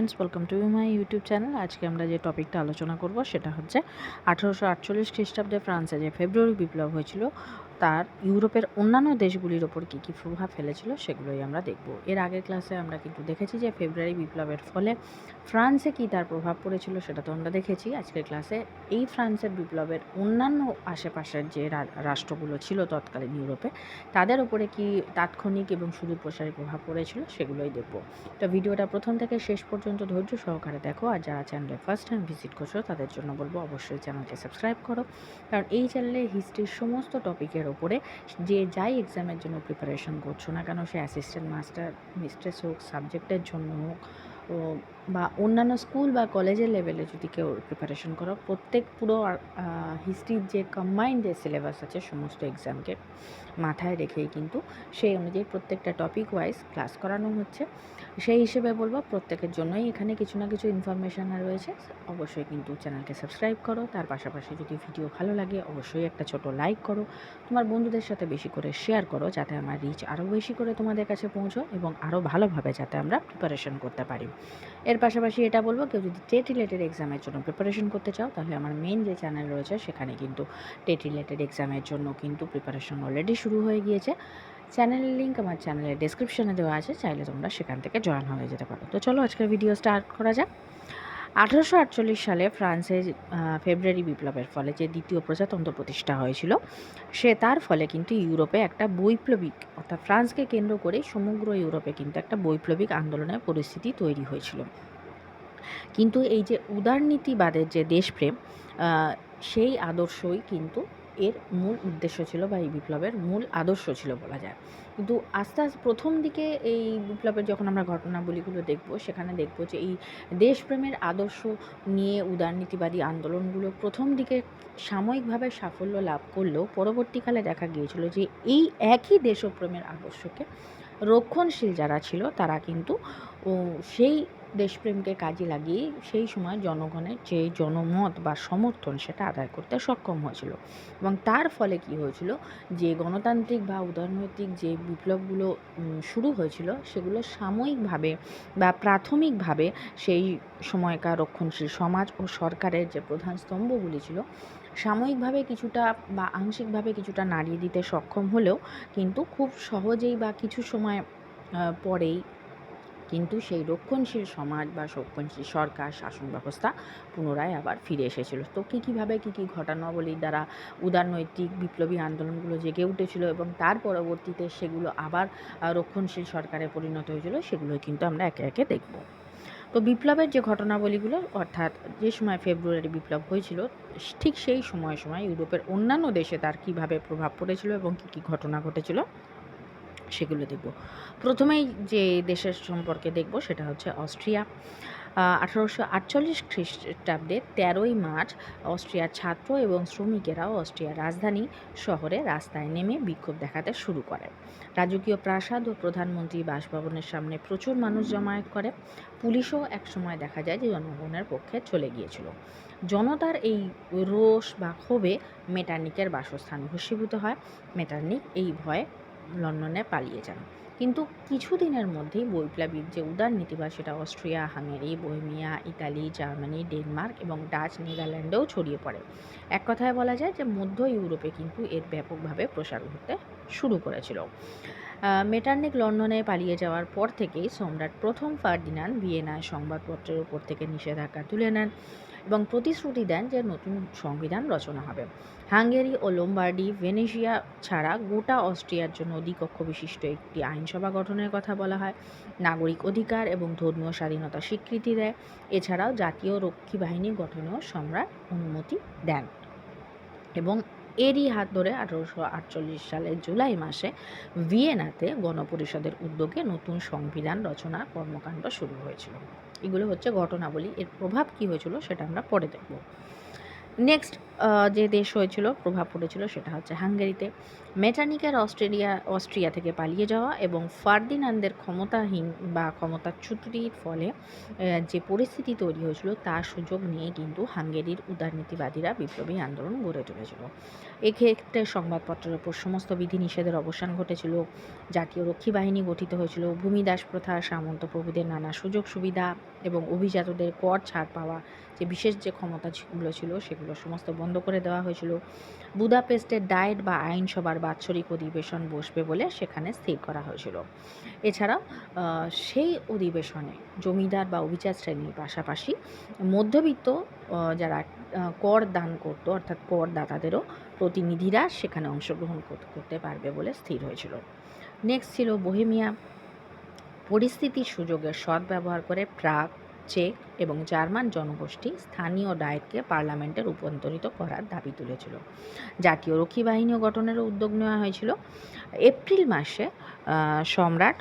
Friends welcome to my YouTube channel আজকে আমরা যে টপিকটা আলোচনা করব, সেটা হচ্ছে আঠারোশো আটচল্লিশ খ্রিস্টাব্দে ফ্রান্সে যে ফেব্রুয়ারি বিপ্লব হয়েছিল তার ইউরোপের অন্যান্য দেশগুলির ওপর কী কী প্রভাব ফেলেছিল সেগুলোই আমরা দেখব। এর আগের ক্লাসে আমরা কিন্তু দেখেছি যে ফেব্রুয়ারি বিপ্লবের ফলে ফ্রান্সে কী তার প্রভাব পড়েছিল সেটা তো আমরা দেখেছি। আজকের ক্লাসে এই ফ্রান্সের বিপ্লবের অন্যান্য আশেপাশের যে রাষ্ট্রগুলো ছিল তৎকালীন ইউরোপে, তাদের ওপরে কি তাৎক্ষণিক এবং সুদূর প্রসারী প্রভাব পড়েছিল সেগুলোই দেখব। তো ভিডিওটা প্রথম থেকে শেষ পর্যন্ত ধৈর্য সহকারে দেখো আর যারা চ্যানেলে ফার্স্ট টাইম ভিজিট করছ তাদের জন্য বলব অবশ্যই চ্যানেলকে সাবস্ক্রাইব করো। কারণ এই চ্যানেলে হিস্ট্রির সমস্ত টপিকের ওপরে যে যাই এক্সামের জন্য প্রিপারেশন করছ না কেন, সে অ্যাসিস্ট্যান্ট মাস্টার মিস্ট্রেস হোক সাবজেক্টের জন্য হোক, ও বা অন্যান্য স্কুল বা কলেজের লেভেলে যদি কেউ প্রিপারেশন করো, প্রত্যেক পুরো হিস্ট্রির যে কম্বাইন্ড যে সিলেবাস আছে, সমস্ত এক্সামকে মাথায় রেখেই কিন্তু সেই অনুযায়ী প্রত্যেকটা টপিক ওয়াইজ ক্লাস করানো হচ্ছে। সেই হিসেবে বলব, প্রত্যেকের জন্যই এখানে কিছু না কিছু ইনফরমেশান রয়েছে। অবশ্যই কিন্তু চ্যানেলকে সাবস্ক্রাইব করো। তার পাশাপাশি যদি ভিডিও ভালো লাগে, অবশ্যই একটা ছোট লাইক করো। তোমার বন্ধুদের সাথে বেশি করে শেয়ার করো, যাতে আমার রিচ আরও বেশি করে তোমাদের কাছে পৌঁছো এবং আরও ভালোভাবে যাতে আমরা প্রিপারেশন করতে পারি। এর পাশাপাশি এটা বলব, কেউ যদি টেট রিলেটেড এক্সামের জন্য প্রিপারেশন করতে চাও, তাহলে আমার মেন যে চ্যানেল রয়েছে, সেখানে কিন্তু টেট রিলেটেড এক্সামের জন্য কিন্তু প্রিপারেশন অলরেডি শুরু হয়ে গিয়েছে। চ্যানেলের লিঙ্ক আমার চ্যানেলের ডেসক্রিপশনে দেওয়া আছে, চাইলে তোমরা সেখান থেকে জয়েন হয়ে যেতে পারো। তো চলো আজকের ভিডিও স্টার্ট করা যাক। আঠারোশো আটচল্লিশ সালে ফ্রান্সে ফেব্রুয়ারি বিপ্লবের ফলে যে দ্বিতীয় প্রজাতন্ত্র প্রতিষ্ঠা হয়েছিল, সে তার ফলে কিন্তু ইউরোপে একটা বৈপ্লবিক, অর্থাৎ ফ্রান্সকে কেন্দ্র করে সমগ্র ইউরোপে কিন্তু একটা বৈপ্লবিক আন্দোলনের পরিস্থিতি তৈরি হয়েছিল। কিন্তু এই যে উদারনীতিবাদের যে দেশপ্রেম সেই আদর্শই কিন্তু এর মূল উদ্দেশ্য ছিল বা এই বিপ্লবের মূল আদর্শ ছিল বলা যায়। কিন্তু আস্তে আস্তে প্রথম দিকে এই বিপ্লবের যখন আমরা ঘটনাবলীগুলো দেখব, সেখানে দেখব যে এই দেশপ্রেমের আদর্শ নিয়ে উদারনীতিবাদী আন্দোলনগুলো প্রথম দিকে সাময়িকভাবে সাফল্য লাভ করলেও পরবর্তীকালে দেখা গিয়েছিল যে এই একই দেশপ্রেমের আদর্শকে রক্ষণশীল যারা ছিল, তারা কিন্তু সেই দেশপ্রেমকে কাজে লাগিয়ে সেই সময় জনগণের যে জনমত বা সমর্থন সেটা আদায় করতে সক্ষম হয়েছিল। এবং তার ফলে কি হয়েছিল? যে গণতান্ত্রিক বা উদারনৈতিক যে বিপ্লবগুলো শুরু হয়েছিল, সেগুলো সাময়িকভাবে বা প্রাথমিকভাবে সেই সময়কার রক্ষণশীল সমাজ ও সরকারের যে প্রধান স্তম্ভগুলি ছিল, সাময়িকভাবে কিছুটা বা আংশিকভাবে কিছুটা নাড়িয়ে দিতে সক্ষম হলেও কিন্তু খুব সহজেই বা কিছু সময় পরেই কিন্তু সেই রক্ষণশীল সমাজ বা রক্ষণশীল সরকার, শাসন ব্যবস্থা পুনরায় আবার ফিরে এসেছিল। তো কী, কীভাবে, কী কী ঘটনাবলীর দ্বারা উদারনৈতিক বিপ্লবী আন্দোলনগুলো জেগে উঠেছিল এবং তার পরবর্তীতে সেগুলো আবার রক্ষণশীল সরকারে পরিণত হয়েছিল, সেগুলো কিন্তু আমরা একে একে দেখব। তো বিপ্লবের যে ঘটনাবলীগুলো, অর্থাৎ যে সময় ফেব্রুয়ারি বিপ্লব হয়েছিল, ঠিক সেই সময় সময় ইউরোপের অন্যান্য দেশে তার কীভাবে প্রভাব পড়েছিল এবং কী কী ঘটনা ঘটেছিল? সেগুলো দেখব। প্রথমেই যে দেশের সম্পর্কে দেখব সেটা হচ্ছে অস্ট্রিয়া। আঠারোশো আটচল্লিশ খ্রিস্টাব্দে তেরোই মার্চ অস্ট্রিয়ার ছাত্র এবং শ্রমিকেরাও অস্ট্রিয়ার রাজধানী শহরে রাস্তায় নেমে বিক্ষোভ দেখাতে শুরু করে। রাজকীয় প্রাসাদ ও প্রধানমন্ত্রী বাসভবনের সামনে প্রচুর মানুষ জমায়েত করে। পুলিশও একসময় দেখা যায় যে জনগণের পক্ষে চলে গিয়েছিল। জনতার এই রোষ বা ক্ষোভে মেটার্নিকের বাসস্থান ভস্মীভূত হয়। মেটার্নিক এই ভয়ে লন্ডনে পালিয়ে যান। কিন্তু কিছুদিনের মধ্যেই বৈপ্লবিক যে উদারনীতি বা সেটা Austria, Hungary, Bohemia, Italy, Germany, Denmark এবং ডাচ নেদারল্যান্ডেও ছড়িয়ে পড়ে। এক কথায় বলা যায় যে মধ্য ইউরোপে কিন্তু এর ব্যাপকভাবে প্রসার ঘটতে শুরু করেছিল। মেটার্নিক লন্ডনে পালিয়ে যাওয়ার পর থেকেই সম্রাট প্রথম ফার্ডিনান্ড ভিয়েনায় সংবাদপত্রের উপর থেকে নিষেধাজ্ঞা তুলে নেন। এবং প্রতিশ্রুতি দেন যে নতুন সংবিধান রচনা হবে। হাঙ্গেরি ও লোম্বার্ডি ভেনেশিয়া ছাড়া গোটা অস্ট্রিয়ার জন্য অধিকক্ষ বিশিষ্ট একটি আইনসভা গঠনের কথা বলা হয়। নাগরিক অধিকার এবং ধর্মীয় স্বাধীনতা স্বীকৃতি দেয়। এছাড়াও জাতীয় রক্ষী বাহিনী গঠনেও সম্রাট অনুমতি দেন। এবং এরই হাত ধরে আঠারোশো আটচল্লিশ সালের জুলাই মাসে ভিয়েনাতে গণপরিষদের উদ্যোগে নতুন সংবিধান রচনার কর্মকাণ্ড শুরু হয়েছিল। এগুলো হচ্ছে ঘটনাবলী। এর প্রভাব কী হয়েছিল সেটা আমরা পরে দেখব। নেক্সট যে দেশ হয়েছিল, প্রভাব পড়েছিল সেটা হচ্ছে হাঙ্গেরিতে। মেটানিকের অস্ট্রেলিয়া, অস্ট্রিয়া থেকে পালিয়ে যাওয়া এবং ফার্দিনান্দের ক্ষমতাহীন বা ক্ষমতাচ্যুতির ফলে যে পরিস্থিতি তৈরি হয়েছিল, তার সুযোগ নিয়ে কিন্তু হাঙ্গেরির উদারনীতিবাদীরা বিপ্লবী আন্দোলন গড়ে তুলেছিল। এক্ষেত্রে সংবাদপত্রের ওপর সমস্ত বিধিনিষেধের অবসান ঘটেছিল, জাতীয় রক্ষী বাহিনী গঠিত হয়েছিল ভূমিদাস প্রথা সামন্ত প্রভুদের নানা সুযোগ সুবিধা এবং অভিজাতদের কর ছাড় পাওয়া, যে বিশেষ যে ক্ষমতাগুলো ছিল, সেগুলো সমস্ত বন্ধ করে দেওয়া হয়েছিল। বুদাপেস্টের ডায়েট বা আইনসভার বাৎসরিক অধিবেশন বসবে বলে সেখানে স্থির করা হয়েছিল। এছাড়াও সেই অধিবেশনে জমিদার বা অভিজাত শ্রেণির পাশাপাশি মধ্যবিত্ত যারা কর দান করতো, অর্থাৎ করদাতাদেরও প্রতিনিধিরা সেখানে অংশগ্রহণ করতে পারবে বলে স্থির হয়েছিল। নেক্সট ছিল বোহেমিয়া। পরিস্থিতির সুযোগের সদ্ব্যবহার করে প্রাগ চেক এবং জার্মান জনগোষ্ঠী স্থানীয় ডায়েটকে পার্লামেন্টে রূপান্তরিত করার দাবি তুলেছিল। জাতীয় রক্ষী বাহিনী গঠনেরও উদ্যোগ নেওয়া হয়েছিল। এপ্রিল মাসে সম্রাট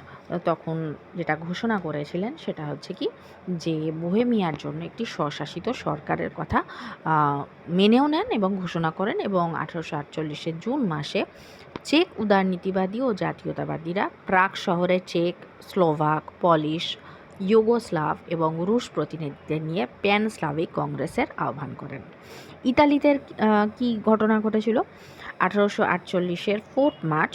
তখন যেটা ঘোষণা করেছিলেন সেটা হচ্ছে কি যে, বোহেমিয়ার জন্য একটি স্বশাসিত সরকারের কথা মেনেও নেন এবং ঘোষণা করেন এবং আঠারোশো আটচল্লিশের জুন মাসে চেক উদারনীতিবাদী ও জাতীয়তাবাদীরা প্রাগ শহরে চেক, স্লোভাক, পলিশ ইউগোস্লাভ এবং রুশ প্রতিনিধিদের নিয়ে প্যান স্লাভিক কংগ্রেসের আহ্বান করেন। ইতালিতে কি ঘটনা ঘটেছিল? আঠারোশো আটচল্লিশের ফোর্থ মার্চ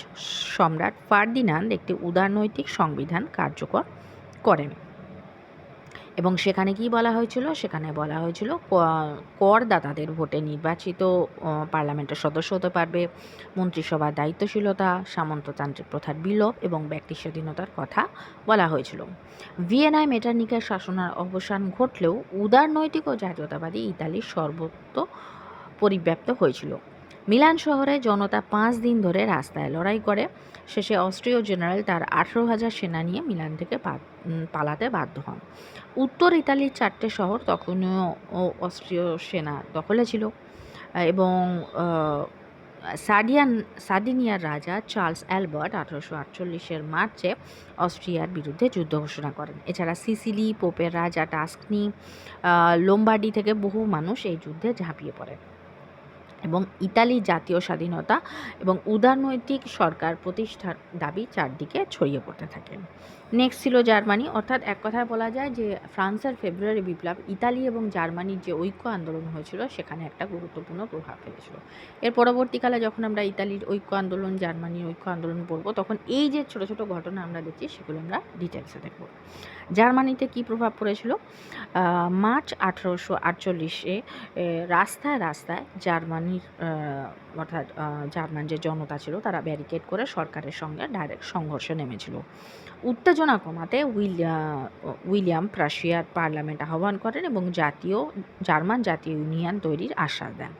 সম্রাট ফার্দিনান্দ একটি উদারনৈতিক সংবিধান কার্যকর করেন। এবং সেখানে কি বলা হয়েছিল? সেখানে বলা হয়েছিল করদাতাদের ভোটে নির্বাচিত পার্লামেন্টের সদস্য হতে পারবে, মন্ত্রিসভার দায়িত্বশীলতা, সামন্ততান্ত্রিক প্রথার বিলোপ এবং ব্যক্তি স্বাধীনতার কথা বলা হয়েছিল। ভিয়েনায় মেটার্নিকের শাসনের অবসান ঘটলেও উদারনৈতিক ও জাতীয়তাবাদী ইতালির সর্বত্র পরিব্যাপ্ত হয়েছিল। মিলান শহরে জনতা পাঁচ দিন ধরে রাস্তায় লড়াই করে। শেষে অস্ট্রীয় জেনারেল তার আঠেরো হাজার সেনা নিয়ে মিলান থেকে পালাতে বাধ্য হন। উত্তর ইতালির চারটে শহর তখনও অস্ট্রীয় সেনা দখলে ছিল এবং সাডিয়ান সাদিনিয়ার রাজা চার্লস অ্যালবার্ট আঠারোশো আটচল্লিশের মার্চে অস্ট্রিয়ার বিরুদ্ধে যুদ্ধ ঘোষণা করেন। এছাড়া সিসিলি, পোপের রাজা, টাস্কনি লোম্বার্ডি থেকে বহু মানুষ এই যুদ্ধে ঝাঁপিয়ে পড়ে এবং ইতালি জাতীয় স্বাধীনতা এবং উদারনৈতিক সরকার প্রতিষ্ঠার দাবি চারদিকে ছড়িয়ে পড়তে থাকে। নেক্সট ছিল জার্মানি। অর্থাৎ এক কথায় বলা যায় যে, ফ্রান্সের ফেব্রুয়ারি বিপ্লব ইতালি এবং জার্মানির যে ঐক্য আন্দোলন হয়েছিল, সেখানে একটা গুরুত্বপূর্ণ প্রভাব ফেলেছিল। এর পরবর্তীকালে যখন আমরা ইতালির ঐক্য আন্দোলন, জার্মানির ঐক্য আন্দোলন পড়ব তখন এই যে ছোট ছোট ঘটনা আমরা দেখছি, সেগুলো আমরা ডিটেলসে দেখব। জার্মানিতে কি প্রভাব পড়েছিল? মার্চ আঠারোশো আটচল্লিশে রাস্তায় রাস্তায় জার্মানির অর্থাৎ জার্মান যে জনতা ছিল, তারা ব্যারিকেড করে সরকারের সঙ্গে ডাইরেক্ট সংঘর্ষে নেমেছিল। উত্তেজনা কমাতে উইলিয়া, উইলিয়াম প্রাশিয়ার পার্লামেন্ট আহ্বান করেন এবং জাতীয়, জার্মান জাতীয় ইউনিয়ন তৈরির আশ্বাস দেন।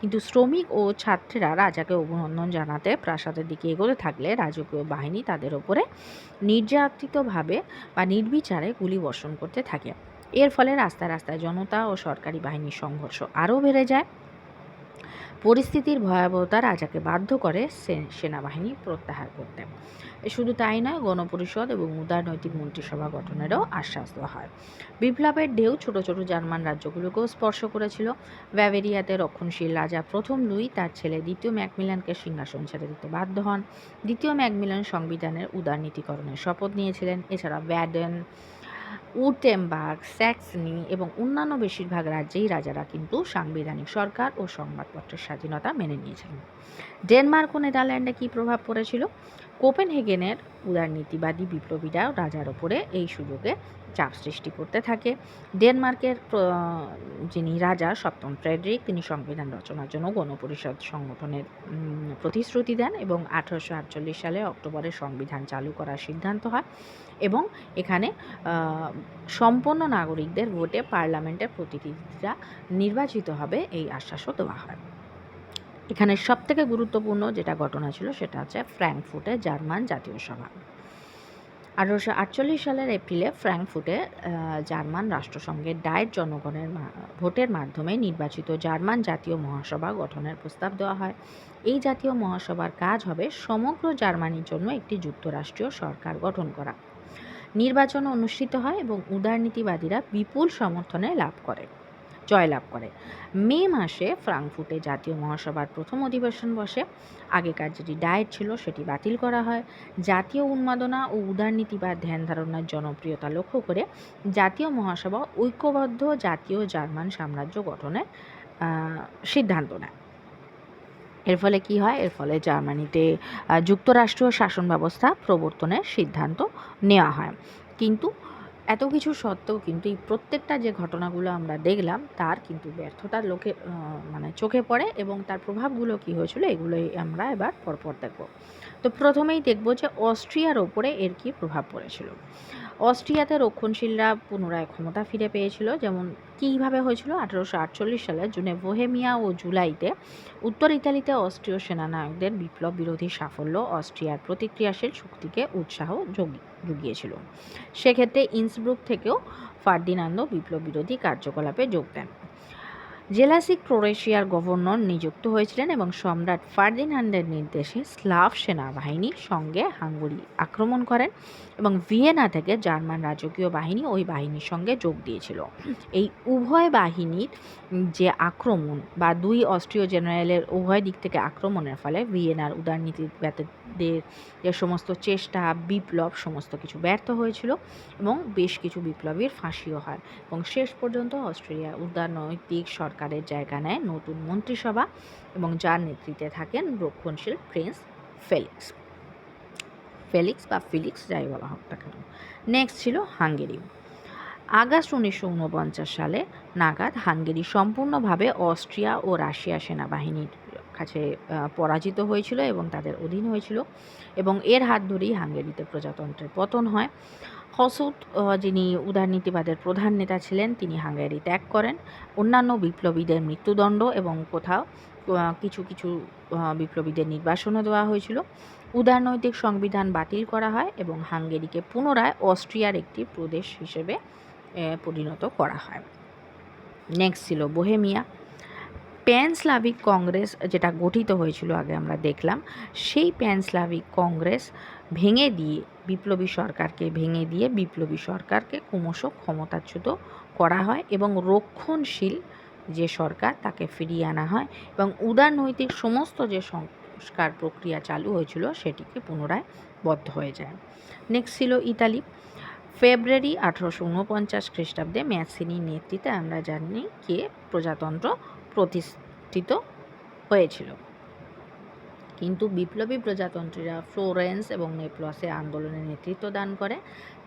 কিন্তু শ্রমিক ও ছাত্রীরা রাজাকে অভিনন্দন জানাতে প্রাসাদের দিকে এগোতে থাকলে রাজকীয় বাহিনী তাদের ওপরে নির্যাতিতভাবে বা নির্বিচারে গুলি বর্ষণ করতে থাকে। এর ফলে রাস্তায় রাস্তায় জনতা ও সরকারি বাহিনীর সংঘর্ষ আরও বেড়ে যায়। পরিস্থিতির ভয়াবহতা রাজাকে বাধ্য করে সেনাবাহিনী প্রত্যাহার করতে। শুধু তাই নয়, গণপরিষদ এবং উদারনৈতিক মন্ত্রিসভা গঠনেরও আশ্বাস দেওয়া হয়। বিপ্লবের ঢেউ ছোট ছোট জার্মান রাজ্যগুলোকেও স্পর্শ করেছিল। ব্যাভেরিয়াতে রক্ষণশীল রাজা প্রথম লুই, তার ছেলে দ্বিতীয় ম্যাকমিলানকে সিংহাসন ছেড়ে দিতে বাধ্য হন। দ্বিতীয় ম্যাকমিলান সংবিধানের উদারনীতিকরণের শপথ নিয়েছিলেন। এছাড়া ব্যাডেন উটেমবার্গ স্যাক্সনি এবং অন্যান্য বেশিরভাগ রাজ্যেই রাজারা কিন্তু সাংবিধানিক সরকার ও সংবাদপত্রের স্বাধীনতা মেনে নিয়েছিলেন। ডেনমার্ক ও নেদারল্যান্ডে কী প্রভাব পড়েছিল? কোপেনহেগেনের উদারনীতিবাদী বিপ্লবীরা রাজার ওপরে এই সুযোগে চাপ সৃষ্টি করতে থাকে। ডেনমার্কের যিনি রাজা সপ্তম ফ্রেডরিক, তিনি সংবিধান রচনার জন্য গণপরিষদ সংগঠনের প্রতিশ্রুতি দেন এবং আঠারোশো আটচল্লিশ সালে অক্টোবরে সংবিধান চালু করার সিদ্ধান্ত হয় এবং এখানে সম্পন্ন নাগরিকদের ভোটে পার্লামেন্টের প্রতিনিধিরা নির্বাচিত হবে এই আশ্বাসও দেওয়া হয়। এখানে সবথেকে গুরুত্বপূর্ণ যেটা ঘটনা ছিল সেটা হচ্ছে ফ্র্যাঙ্কফুটে জার্মান জাতীয় সভা। আঠারোশো আটচল্লিশ সালের এপ্রিলে ফ্র্যাঙ্কফুটে জার্মান রাষ্ট্রসংঘের ডায়েট জনগণের ভোটের মাধ্যমে নির্বাচিত জার্মান জাতীয় মহাসভা গঠনের প্রস্তাব দেওয়া হয়। এই জাতীয় মহাসভার কাজ হবে সমগ্র জার্মানির জন্য একটি যুক্তরাষ্ট্রীয় সরকার গঠন করা। নির্বাচন অনুষ্ঠিত হয় এবং উদারনীতিবাদীরা বিপুল সমর্থনে লাভ করে। জয়লাভ করে। মে মাসে ফ্রাঙ্কফুটে জাতীয় মহাসভার প্রথম অধিবেশন বসে। আগেকার যেটি ডায়েট ছিল সেটি বাতিল করা হয়। জাতীয় উন্মাদনা ও উদারনীতি বা ধ্যান ধারণার জনপ্রিয়তা লক্ষ্য করে জাতীয় মহাসভা ঐক্যবদ্ধ জাতীয় জার্মান সাম্রাজ্য গঠনের সিদ্ধান্ত নেয়। এর ফলে কি হয়? এর ফলে জার্মানিতে যুক্তরাষ্ট্রীয় শাসন ব্যবস্থা প্রবর্তনের সিদ্ধান্ত নেওয়া হয়। কিন্তু এত কিছু সত্ত্বেও কিন্তু এই প্রত্যেকটা যে ঘটনাগুলো আমরা দেখলাম, তার কিন্তু ব্যর্থতা লোকে মানে চোখে পড়ে এবং তার প্রভাবগুলো কি হয়েছিল এগুলোই আমরা এবার পরপর দেখব। তো প্রথমেই দেখব যে অস্ট্রিয়ার ওপরে এর কি প্রভাব পড়েছিল। অস্ট্রিয়াতে রক্ষণশীলরা পুনরায় ক্ষমতা ফিরে পেয়েছিল, যেমন কীভাবে হয়েছিল? আঠারোশো আটচল্লিশ সালে জুনে বোহেমিয়া ও জুলাইতে উত্তর ইতালিতে অস্ট্রীয় সেনানায়কদের বিপ্লব বিরোধী সাফল্য অস্ট্রিয়ার প্রতিক্রিয়াশীল শক্তিকে উৎসাহ জুগিয়েছিল সেক্ষেত্রে ইন্সব্রুক থেকেও ফার্দিনান্দো বিপ্লব বিরোধী কার্যকলাপে যোগ দেন। জেলাসিক ক্রোয়েশিয়ার গভর্নর নিযুক্ত হয়েছিলেন এবং সম্রাট ফার্দিনান্ডের নির্দেশে স্লাভ সেনাবাহিনীর সঙ্গে হাঙ্গরি আক্রমণ করেন এবং ভিয়েনা থেকে জার্মান রাজকীয় বাহিনী ওই বাহিনীর সঙ্গে যোগ দিয়েছিল। এই উভয় বাহিনীর যে আক্রমণ বা দুই অস্ট্রীয় জেনারেলের উভয় দিক থেকে আক্রমণের ফলে ভিয়েনার উদারনীতিবাদীদের যে সমস্ত চেষ্টা, বিপ্লব সমস্ত কিছু ব্যর্থ হয়েছিল এবং বেশ কিছু বিপ্লবীর ফাঁসিও হয় এবং শেষ পর্যন্ত অস্ট্রেলিয়া উদারনৈতিক সরকারের জায়গা নেয় নতুন মন্ত্রিসভা এবং যার নেতৃত্বে থাকেন রক্ষণশীল প্রিন্স ফেলিক্স। ফেলিক্স বা ফিলিক্স যাই বলা হোক না কেন। নেক্সট ছিল হাঙ্গেরি। আগস্ট উনিশশো উনপঞ্চাশ সালে নাগাদ হাঙ্গেরি সম্পূর্ণভাবে অস্ট্রিয়া ও রাশিয়া সেনাবাহিনীর কাছে পরাজিত হয়েছিল এবং তাদের অধীন হয়েছিল এবং এর হাত ধরেই হাঙ্গেরিতে প্রজাতন্ত্রের পতন হয়। হসুত যিনি উদারনীতিবাদের প্রধান নেতা ছিলেন, তিনি হাঙ্গেরি ত্যাগ করেন। অন্যান্য বিপ্লবীদের মৃত্যুদণ্ড এবং কোথাও কিছু কিছু বিপ্লবীদের নির্বাসনও দেওয়া হয়েছিল। উদারনৈতিক সংবিধান বাতিল করা হয় এবং হাঙ্গেরিকে পুনরায় অস্ট্রিয়ার একটি প্রদেশ হিসেবে পরিণত করা হয়। নেক্সট ছিল বোহেমিয়া। প্যানস্লাভিক কংগ্রেস যেটা গঠিত হয়েছিল, আগে আমরা দেখলাম, সেই প্যানস্লাভিক কংগ্রেস ভেঙে দিয়ে, বিপ্লবী সরকারকে ভেঙে দিয়ে বিপ্লবী সরকারকে ক্রমশ ক্ষমতাচ্যুত করা হয় এবং রক্ষণশীল যে সরকার তাকে ফিরিয়ে আনা হয় এবং উদারনৈতিক সমস্ত যে সংস্কার প্রক্রিয়া চালু হয়েছিল সেটিকে পুনরায় বদ্ধ হয়ে যায়। নেক্সট ছিল ইতালি। ফেব্রুয়ারি আঠারোশো উনপঞ্চাশ খ্রিস্টাব্দে ম্যাসিনির নেতৃত্বে আমরা জানি কে? প্রজাতন্ত্র প্রতিষ্ঠিত হয়েছিল। কিন্তু বিপ্লবী প্রজাতন্ত্রীরা ফ্লোরেন্স এবং নেপলসে আন্দোলনে নেতৃত্ব দান করে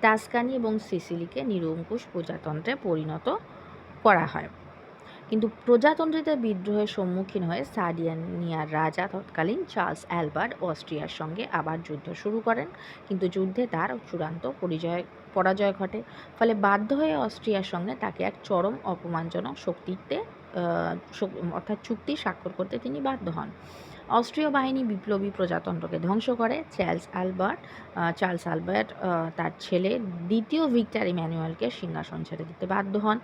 টাস্কানি এবং সিসিলিকে নিরঙ্কুশ প্রজাতন্ত্রে পরিণত করা হয়। কিন্তু প্রজাতন্ত্রীদের বিদ্রোহের সম্মুখীন হয়ে সার্ডিয়ানিয়ার রাজা তৎকালীন চার্লস অ্যালবার্ট অস্ট্রিয়ার সঙ্গে আবার যুদ্ধ শুরু করেন। কিন্তু যুদ্ধে তার চূড়ান্ত পরিচয় পরাজয় ঘটে। ফলে বাধ্য হয়ে অস্ট্রিয়ার সঙ্গে তাকে এক চরম অপমানজনক শক্তিতে অর্থাৎ চুক্তি স্বাক্ষর করতে তিনি বাধ্য হন। অস্ট্রীয় বাহিনী বিপ্লবী প্রজাতন্ত্রকে ধ্বংস করে। চার্লস আলবার্ট চার্লস আলবার্ট তার ছেলে দ্বিতীয় ভিক্টর ইম্যানুয়েলকে সিংহাসন ছেড়ে দিতে বাধ্য হন।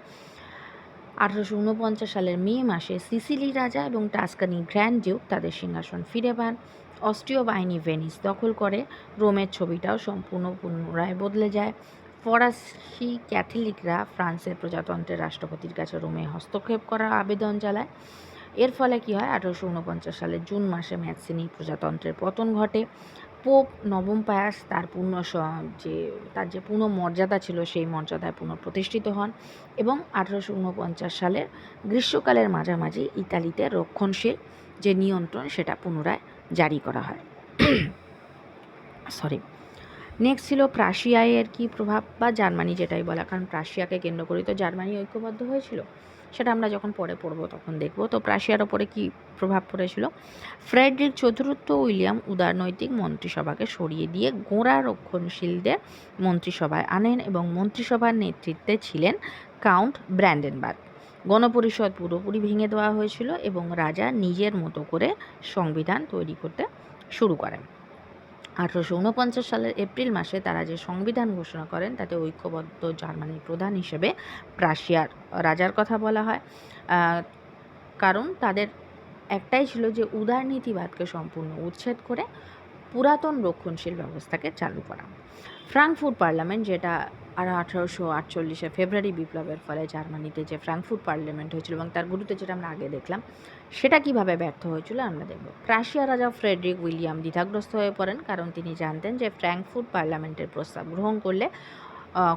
আঠারোশো উনপঞ্চাশ সালের মে মাসে সিসিলি রাজা এবং টাস্কানি গ্র্যান্ড ডিউক তাদের সিংহাসন ফিরে পান। অস্ট্রীয় বাহিনী ভেনিস দখল করে। রোমের ছবিটাও সম্পূর্ণ পুনরায় বদলে যায়। ফরাসি ক্যাথলিকরা ফ্রান্সের প্রজাতন্ত্রের রাষ্ট্রপতির কাছে রোমে হস্তক্ষেপ করার আবেদন চালায় এর ফলে কী হয়? আঠারোশো উনপঞ্চাশ সালের জুন মাসে ম্যাক্সিনি প্রজাতন্ত্রের পতন ঘটে। পোপ নবম পায়াস তার পূর্ণ যে, তার যে পূর্ণ মর্যাদা ছিল, সেই মর্যাদায় পুনঃপ্রতিষ্ঠিত হন এবং আঠারোশো উনপঞ্চাশ সালের গ্রীষ্মকালের মাঝামাঝি ইতালিতে রক্ষণশীল যে নিয়ন্ত্রণ, সেটা পুনরায় জারি করা হয়। সরি নেক্সট ছিল প্রাশিয়ায়ের কি প্রভাব বা জার্মানি যেটাই বলা, কারণ প্রাশিয়াকে কেন্দ্র করে তো জার্মানি ঐক্যবদ্ধ হয়েছিল। সেটা আমরা যখন পরে পড়ব তখন দেখব। তো প্রাশিয়ার ওপরে কি প্রভাব পড়েছিল? ফ্রেডরিক চতুর্থ উইলিয়াম উদারনৈতিক মন্ত্রিসভাকে সরিয়ে দিয়ে গোঁড়া রক্ষণশীলদের মন্ত্রিসভায় আনেন এবং মন্ত্রিসভার নেতৃত্বে ছিলেন কাউন্ট ব্র্যান্ডেনবার্গ। গণপরিষদ পুরোপুরি ভেঙে দেওয়া হয়েছিল এবং রাজা নিজের মতো করে সংবিধান তৈরি করতে শুরু করেন। আঠারোশো উনপঞ্চাশ সালের এপ্রিল মাসে তারা যে সংবিধান ঘোষণা করেন, তাতে ঐক্যবদ্ধ জার্মানির প্রধান হিসেবে প্রাশিয়ার রাজার কথা বলা হয়। কারণ তাদের একটাই ছিল যে উদারনীতিবাদকে সম্পূর্ণ উচ্ছেদ করে পুরাতন রক্ষণশীল ব্যবস্থাকে চালু করা। ফ্রাঙ্কফুট পার্লামেন্ট যেটা আর আঠারোশো আটচল্লিশে ফেব্রুয়ারি বিপ্লবের ফলে জার্মানিতে যে ফ্র্যাঙ্কফুট পার্লামেন্ট হয়েছিল এবং তার গুরুত্ব যেটা আমরা আগে দেখলাম, সেটা কীভাবে ব্যর্থ হয়েছিল আমরা দেখব। প্রাশিয়া রাজা ফ্রেডরিক উইলিয়াম দ্বিধাগ্রস্ত হয়ে পড়েন কারণ তিনি জানতেন যে ফ্র্যাঙ্কফুট পার্লামেন্টের প্রস্তাব গ্রহণ করলে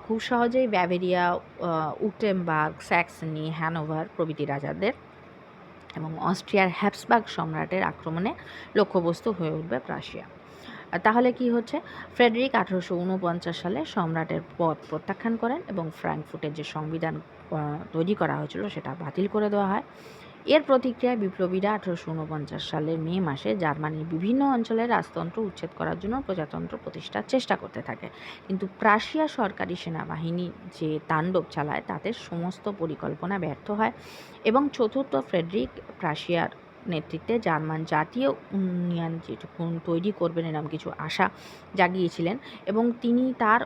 খুব সহজেই ব্যাভেরিয়া উটেমবার্গ স্যাক্সনি, হ্যানোভার প্রভৃতি রাজাদের এবং অস্ট্রিয়ার হ্যাপসবার্গ সম্রাটের আক্রমণে লক্ষ্যবস্তু হয়ে উঠবে প্রাশিয়া তাহলে কি হচ্ছে? ফ্রেডরিক আঠারোশো উনপঞ্চাশ সালে সম্রাটের পদ প্রত্যাখ্যান করেন এবং ফ্র্যাঙ্কফুটের যে সংবিধান তৈরি করা হয়েছিল সেটা বাতিল করে দেওয়া হয়। এর প্রতিক্রিয়ায় বিপ্লবীরা আঠারোশো উনপঞ্চাশ সালের মে মাসে জার্মানির বিভিন্ন অঞ্চলে রাজতন্ত্র উচ্ছেদ করার জন্য প্রজাতন্ত্র প্রতিষ্ঠার চেষ্টা করতে থাকে। কিন্তু প্রাশিয়া সরকারি সেনাবাহিনী যে তাণ্ডব চালায়, তাতে সমস্ত পরিকল্পনা ব্যর্থ হয় এবং চতুর্থ ফ্রেডরিক প্রাশিয়ার নেতৃত্বে জার্মান জাতীয় উন্নয়ন যেটুকু তৈরি করবেন এরকম কিছু আশা জাগিয়েছিলেন এবং তিনি তার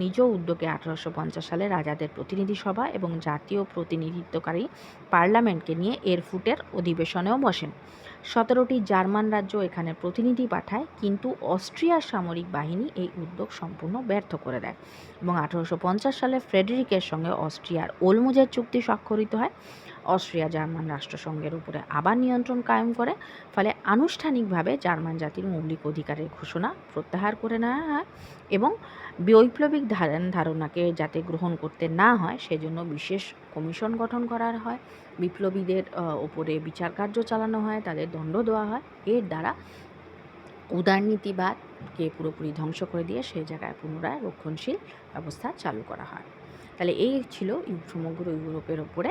নিজ উদ্যোগে আঠারোশো পঞ্চাশ সালে রাজাদের প্রতিনিধি সভা এবং জাতীয় প্রতিনিধিত্বকারী পার্লামেন্টকে নিয়ে এরফুটের অধিবেশনেও বসেন। সতেরোটি জার্মান রাজ্য এখানে প্রতিনিধি পাঠায়, কিন্তু অস্ট্রিয়ার সামরিক বাহিনী এই উদ্যোগ সম্পূর্ণ ব্যর্থ করে দেয় এবং আঠারোশো পঞ্চাশ সালে ফ্রেডরিকের সঙ্গে অস্ট্রিয়ার ওলমুজের চুক্তি স্বাক্ষরিত হয়। অস্ট্রিয়া জার্মান রাষ্ট্রসংঘের উপরে আবার নিয়ন্ত্রণ কায়েম করে, ফলে আনুষ্ঠানিকভাবে জার্মান জাতির মৌলিক অধিকারের ঘোষণা প্রত্যাহার করে নেওয়া হয় এবং বৈপ্লবিক ধারণ, ধারণাকে যাতে গ্রহণ করতে না হয়, সেজন্য বিশেষ কমিশন গঠন করার হয়। বিপ্লবীদের ওপরে বিচার কার্য চালানো হয়, তাদের দণ্ড দেওয়া হয়। এর দ্বারা উদারনীতিবাদকে পুরোপুরি ধ্বংস করে দিয়ে সেই জায়গায় পুনরায় রক্ষণশীল ব্যবস্থা চালু করা হয়। তাহলে এই ছিল সমগ্র ইউরোপের ওপরে